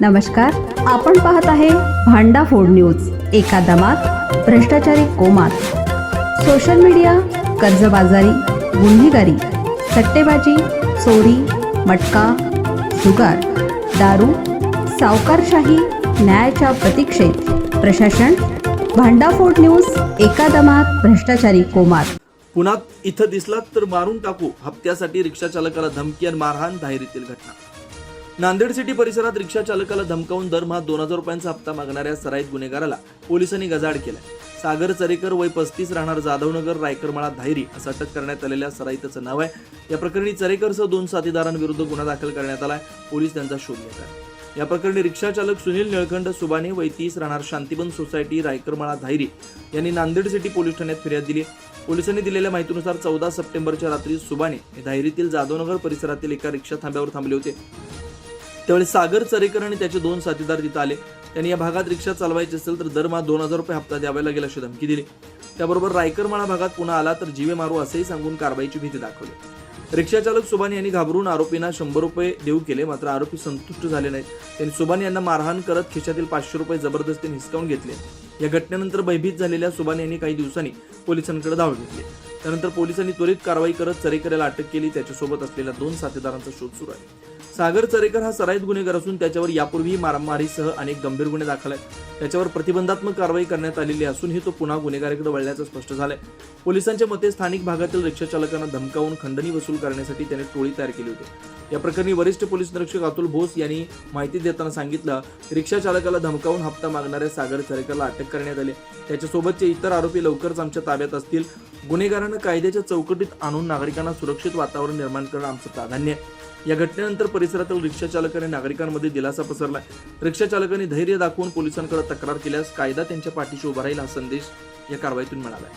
नमस्कार आपण पाहत आहे भांडा फोड न्यूज एका दमात भ्रष्टाचारी कोमात. सोशल मीडिया कर्जबाजारी गुन्हेगारी सट्टेबाजी चोरी मटका जुगार दारू सावकारशाही न्यायाच्या प्रतीक्षेत. प्रशासन भांडाफोड न्यूज एका दमात भ्रष्टाचारी कोमात. पुण्यात इथं दिसलात तर मारून टाकू हप्त्यासाठी रिक्षा चालकाला धमकी आणि मारहाण धायरीतील घटना. नांदेड सिटी परिसरात रिक्षा चालकाला धमकावून दरमहा दोन हजार रुपयांचा हप्ता मागणाऱ्या सराईत गुन्हेगाराला पोलिसांनी गजाड केलाय सागर चरेकर वय पस्तीस राहणार जाधवनगर रायकरमाळा धायरी असं अटक करण्यात आलेल्या सराईतचं नाव आहे. या प्रकरणी चरेकरसह दोन साथीदारांविरुद्ध गुन्हा दाखल करण्यात आलाय. पोलीस त्यांचा शोध घेत आहे या प्रकरणी रिक्षा चालक सुनील निळखंड सुबाने वय तीस राहणार शांतीबन सोसायटी रायकरमाळा धायरी यांनी नांदेड सिटी पोलीस ठाण्यात फिर्याद दिली पोलिसांनी दिलेल्या माहितीनुसार चौदा सप्टेंबरच्या रात्री सुबाने हे धायरीतील जाधवनगर परिसरातील एका रिक्षा थांब्यावर थांबले होते. त्यावेळी सागर चरेकर आणि त्याचे दोन साथीदार तिथं आले. त्यांनी या भागात रिक्षा चालवायची असेल तर दरमहा दोन हजार रुपये हप्ता द्यावा लागेल अशी धमकी दिली. त्याबरोबर रायकरमाळा भागात पुन्हा आला तर जीवे मारू असेही सांगून कारवाईची भीती दाखवली. रिक्षाचालक सुबानी यांनी घाबरून आरोपींना शंभर रुपये देऊ केले मात्र आरोपी संतुष्ट झाले नाहीत. त्यांनी सुबानी यांना मारहाण करत खिशातील पाचशे रुपये जबरदस्तीने हिसकावून घेतले. या घटनेनंतर भयभीत झालेल्या सुबानी यांनी काही दिवसांनी पोलिसांकडे धाव घेतली. त्यानंतर पोलिसांनी त्वरित कारवाई करत चरेकऱ्याला अटक केली. त्याच्यासोबत असलेल्या दोन साथीदारांचा शोध सुरू आहे. सागर चरेकर हा सराईत गुन्हेगार असून त्याच्यावर यापूर्वी मारामारीसह अनेक गंभीर गुन्हे दाखल आहेत. त्याच्यावर प्रतिबंधात्मक कारवाई करण्यात आलेली असूनही तो पुन्हा गुन्हेगारीकडे वळल्याचं स्पष्ट झालंय. पोलिसांच्या मते स्थानिक भागातील रिक्षाचालकांना धमकावून खंडणी वसूल करण्यासाठी त्याने टोळी तयार केली होती. या प्रकरणी वरिष्ठ पोलीस निरीक्षक अतुल भोस यांनी माहिती देताना सांगितलं रिक्षा चालकाला धमकावून हप्ता मागणाऱ्या सागर चरेकरला अटक करण्यात आली. त्याच्यासोबतचे इतर आरोपी लवकरच आमच्या ताब्यात असतील गुन्हेगारांना कायद्याच्या चौकटीत आणून नागरिकांना सुरक्षित वातावरण निर्माण करणं आमचं प्राधान्य आहे. या घटनेनंतर परिसरातील रिक्षा नागरिकांमध्ये दिलासा पसरलाय. रिक्षाचालकांनी धैर्य दाखवून पोलिसांकडे तक्रार केल्यास कायदा त्यांच्या पाठीशी उभा राहील हा संदेश या कारवाईतून मिळाला